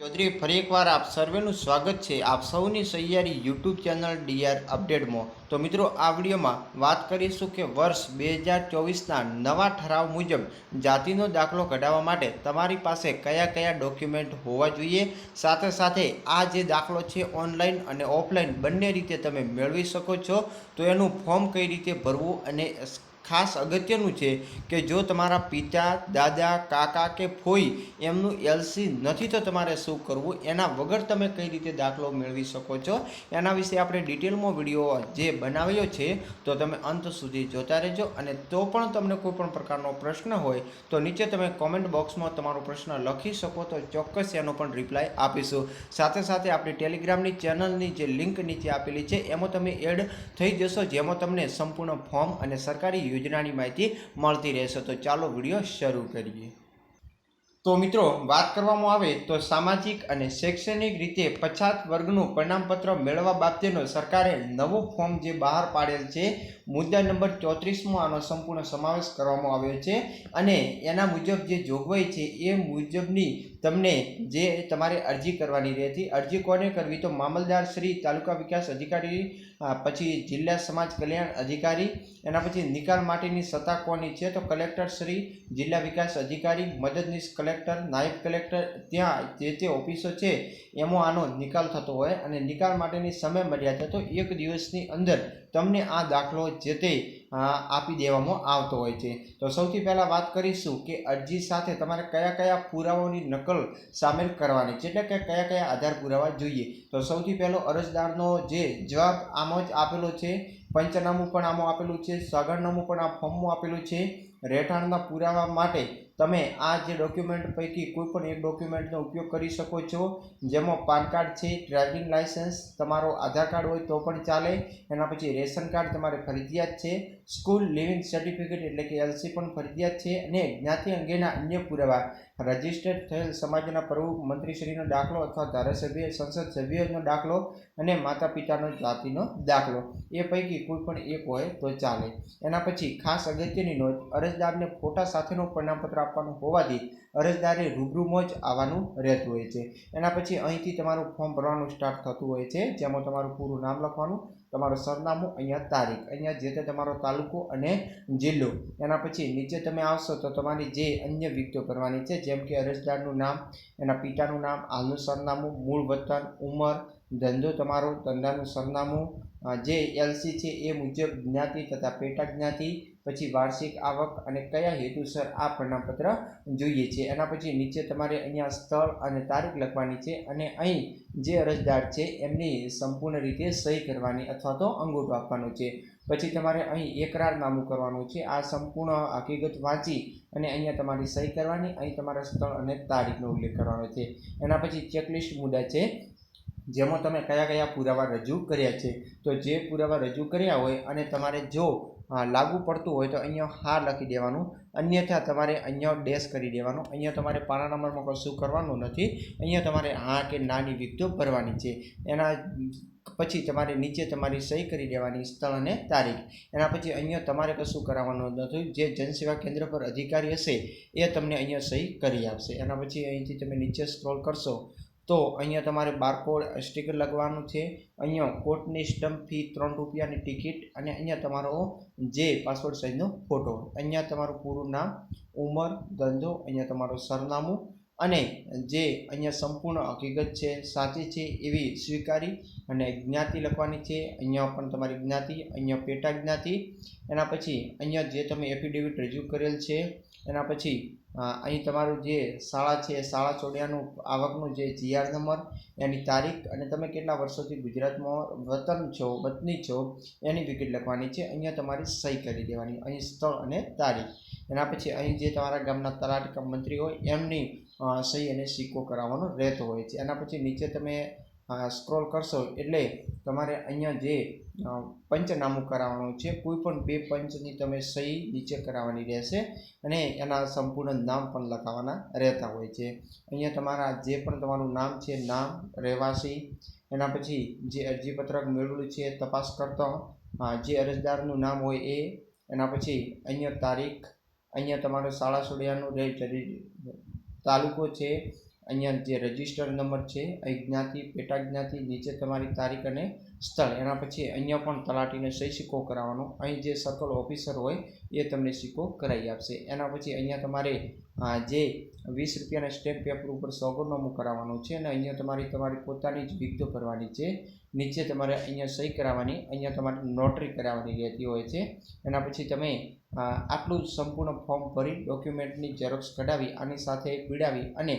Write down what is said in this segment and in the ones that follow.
ચૌધરી ફરી એકવાર આપ સર્વેનું સ્વાગત છે. આપ સૌની સહિયારી યુટ્યુબ ચેનલ ડીઆર અપડેટમાં. તો મિત્રો, આ વિડીયોમાં વાત કરીશું કે વર્ષ બે હજાર ચોવીસના નવા ઠરાવ મુજબ જાતિનો દાખલો કઢાવવા માટે તમારી પાસે કયા કયા ડોક્યુમેન્ટ હોવા જોઈએ? સાથે સાથે આ જે દાખલો છે ઓનલાઈન અને ઓફલાઈન બંને રીતે તમે મેળવી શકો છો. તો એનું ફોર્મ કઈ રીતે ભરવું અને ખાસ અગત્યનું છે કે જો તમારા પિતા, દાદા, કાકા કે ફોઈ એમનું એલસી નથી તો તમારે શું કરવું? એના વગર તમે કઈ રીતે દાખલો મેળવી શકો છો? એના વિશે આપણે ડિટેલમાં વીડિયો જે બનાવ્યો છે તો તમે અંત સુધી જોતા રહેજો અને તો પણ તમને કોઈ પણ પ્રકારનો પ્રશ્ન હોય તો નીચે તમે કોમેન્ટ બોક્સમાં તમારો પ્રશ્ન લખી શકો તો ચોક્કસ એનો પણ રિપ્લાય આપીશું. સાથે સાથે આપણી ટેલિગ્રામની ચેનલની જે લિંક નીચે આપેલી છે, એમાં તમે એડ થઈ જશો, જેમાં તમને સંપૂર્ણ ફોર્મ અને સરકારી યોજનાની માહિતી મળતી રહેશે. તો ચાલો વીડિયો શરૂ કરીએ. તો મિત્રો, વાત કરવામાં આવે તો સામાજિક અને શૈક્ષણિક રીતે પછાત વર્ગનું પરિણામપત્ર મેળવવા બાબતેનો સરકારે નવું ફોર્મ જે બહાર પાડેલ છે મુદ્દા નંબર ચોત્રીસમાં આનો સંપૂર્ણ સમાવેશ કરવામાં આવ્યો છે અને એના મુજબ જે જોગવાઈ છે એ મુજબની તમને જે તમારે અરજી કરવાની રહેતી. અરજી કોને કરવી? તો મામલદાર શ્રી તાલુકા વિકાસ અધિકારી પછી જિલ્લા સમાજ કલ્યાણ અધિકારી, એના પછી નિકાલ માટેની સત્તા કોની છે? તો કલેક્ટર શ્રી, જિલ્લા વિકાસ અધિકારી, મદદનીશ કલેક્ટર, નાયબ કલેક્ટર, ત્યાં જે તે ઓફિસો છે એમાં આનો નિકાલ થતો હોય અને નિકાલ માટેની સમય મર્યાદા તો એક દિવસની અંદર તમને આ દાખલો જે તે આપી દેવામાં આવતો હોય છે. તો સૌથી પહેલાં વાત કરીશું કે અરજી સાથે તમારે કયા કયા પુરાવાઓની નકલ સામેલ કરવાની છે. એટલે કે કયા કયા આધાર પુરાવા જોઈએ. તો સૌથી પહેલો અરજદારનો જે જવાબ આમાં જ આપેલો છે. પંચનામું પણ આમાં આપેલું છે. સગણનામું પણ આ ફોર્મમાં આપેલું છે. રહેઠાણના પુરાવા માટે તમે આ જે ડોક્યુમેન્ટ પૈકી કોઈ પણ એક ડોક્યુમેન્ટનો ઉપયોગ કરી શકો છો, જેમાં પાન કાર્ડ છે ડ્રાઇવિંગ લાઇસન્સ તમારો આધાર કાર્ડ હોય તો પણ ચાલે, એના પછી રેશન કાર્ડ તમારે ફરજિયાત છે સ્કૂલ લિવિંગ સર્ટિફિકેટ એટલે કે એલસી પણ ફરજિયાત છે, અને જ્ઞાતિ અંગેના અન્ય પુરાવા. રજિસ્ટર્ડ થયેલ સમાજના પ્રમુખ, મંત્રીશ્રીનો દાખલો અથવા ધારાસભ્ય, સંસદ સભ્યનો દાખલો અને માતા પિતાનો જાતિનો દાખલો. એ પૈકી કોઈ પણ એક હોય તો ચાલે. એના પછી ખાસ અગત્યની નોંધ, અરજદારને ફોટા સાથેનું પરિણામપત્ર આપવાનું હોવાથી અરજદારે રૂબરૂમાં જ આવવાનું રહેતું હોય છે. એના પછી અહીંથી તમારું ફોર્મ ભરવાનું સ્ટાર્ટ થતું હોય છે. જેમાં તમારું પૂરું નામ લખવાનું, તમારું સરનામું, અહીંયા તારીખ, અહીંયા જે તે તમારો તાલુકો અને જિલ્લો. એના પછી નીચે તમે આવશો તો તમારી જે અન્ય વિગતો કરવાની છે, જેમ કે અરજદારનું નામ, એના પિતાનું નામ, હાલનું સરનામું, મૂળ વતન, ઉંમર, ધંધો તમારો, ધંધાનું સરનામું જે એલસી છે એ મુજબ જ્ઞાતિ તથા પેટા જ્ઞાતિ, પછી વાર્ષિક આવક અને કયા હેતુસર આ પ્રમાણપત્ર જોઈએ છે. એના પછી નીચે તમારે અહીંયા સ્થળ અને તારીખ લખવાની છે અને અહીં જે અરજદાર છે એમની સંપૂર્ણ રીતે સહી કરવાની અથવા તો અંગૂઠો આપવાનો છે. પછી તમારે અહીં એકરારનામું કરવાનું છે. આ સંપૂર્ણ હકીકત વાંચી અને અહીંયા તમારી સહી કરવાની, અહીં તમારા સ્થળ અને તારીખનો ઉલ્લેખ કરવાનો છે. એના પછી ચેકલિસ્ટ મુદ્દા છે. જેમાં તમે કયા કયા પુરાવા રજૂ કર્યા છે, તો જે પુરાવા રજૂ કર્યા હોય અને તમારે જો લાગુ પડતું હોય તો અહીંયા હા લખી દેવાનું. અન્યથા તમારે અહીંયા ડેશ કરી દેવાનું. અહીંયા તમારે પાના નંબરમાં કશું કરવાનું નથી. અહીંયા તમારે હા કે નાની વિગતો ભરવાની છે. એના પછી તમારે નીચે તમારી સહી કરી દેવાની સ્થળ અને તારીખ. એના પછી અહીંયા તમારે કશું કરાવવાનું નથી. જે જનસેવા કેન્દ્ર પર અધિકારી હશે એ તમને અહીંયા સહી કરી આપશે. એના પછી અહીંથી તમે નીચે સ્ક્રોલ કરશો. તો અહીંયા તમારે બારકોડ સ્ટીકર લગવાનું છે. અહીંયા કોર્ટની સ્ટમ્પ ફી ત્રણ રૂપિયાની ટિકિટ અને અહીંયા તમારો જે પાસપોર્ટ સાઇઝનો ફોટો અહીંયા તમારું પૂરું નામ, ઉંમર, ધંધો, અહીંયા તમારું સરનામું અને જે અહીંયા સંપૂર્ણ હકીકત છે, સાચી છે એવી સ્વીકારી અને જ્ઞાતિ લખવાની છે. અહીંયા પણ તમારી જ્ઞાતિ, અહીંયા પેટા જ્ઞાતિ. એના પછી અહીંયા જે તમે એફિડેવિટ રજૂ કરેલ છે, એના પછી અહીં તમારું જે શાળા છે, શાળા છોડ્યાનું આવકનું જે જીઆર નંબર, એની તારીખ અને તમે કેટલા વર્ષોથી ગુજરાતમાં વતન છો, વતની છો, એની વિકેટ લખવાની છે. અહીંયા તમારી સહી કરી દેવાની, અહીં સ્થળ અને તારીખ. એના પછી અહીં જે તમારા ગામના તલાટકા મંત્રી હોય, એમની સહી અને સિક્કો કરાવવાનો રહેતો હોય છે. એના પછી નીચે તમે સ્ક્રોલ કરશો એટલે તમારે અહીંયા જે પંચનામું કરાવવાનું છે કોઈ પણ બે પંચની તમે સહી નીચે કરાવવાની રહેશે અને એના સંપૂર્ણ નામ પણ લખાવવાના રહેતા હોય છે. અહીંયા તમારા જે પણ તમારું નામ છે, નામ, રહેવાસી, એના પછી જે અરજીપત્રક મેળવેલું છે તપાસ કરતો જે અરજદારનું નામ હોય એ, એના પછી અહીંયા તારીખ, અહીંયા તમારું શાળા સોડિયાનું તાલુકો છે, અહીંયા જે રજિસ્ટર નંબર છે, અહીં જ્ઞાતિ, પેટા જ્ઞાતિ, નીચે તમારી તારીખ અને સ્થળ. એના પછી અહીંયા પણ તલાટીને સહી સિક્કો કરાવવાનો. અહીં જે સર્કલ ઓફિસર હોય, એ તમને સિક્કો કરાવી આપશે. એના પછી અહીંયા તમારે જે વીસ રૂપિયાના સ્ટેમ્પ પેપર ઉપર સોગંદનામું કરાવવાનું છે અને અહીંયા તમારી તમારી પોતાની જ વિગતો ભરવાની છે. નીચે તમારે અહીંયા સહી કરાવવાની, અહીંયા તમારે નોટરી કરાવવાની રહેતી હોય છે. એના પછી તમે આટલું જ સંપૂર્ણ ફોર્મ ભરી ડોક્યુમેન્ટની ઝેરોક્ષ કઢાવી, આની સાથે પીડાવી અને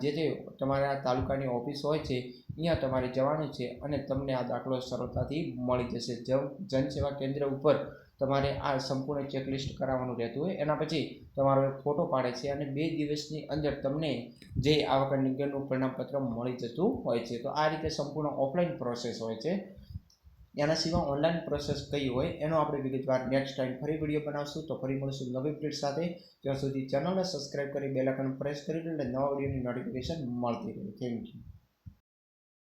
જે જે તમારા તાલુકાની ઓફિસ હોય છે અહીંયા તમારે જવાનું છે અને તમને આ દાખલો સરળતાથી મળી જશે. જન, જનસેવા કેન્દ્ર ઉપર તમારે આ સંપૂર્ણ ચેકલિસ્ટ કરાવવાનું રહેતું હોય. એના પછી તમારો ફોટો પાડે છે અને બે દિવસની અંદર તમને જે આવક નિગમનું પરિણામપત્ર મળી જતું હોય છે. તો આ રીતે સંપૂર્ણ ઓફલાઈન પ્રોસેસ હોય છે. એના સિવાય ઓનલાઈન પ્રોસેસ કઈ હોય, એનો આપણે વિગતવાર નેક્સ્ટ ટાઈમ ફરી વીડિયો બનાવશું, તો ફરી મળશું નવી અપડેટ સાથે. જ્યાં સુધી ચેનલને સબસ્ક્રાઈબ કરી બેલ આઇકન પ્રેસ કરી, એટલે નવા વિડીયોની નોટિફિકેશન મળતી રહે. Thank you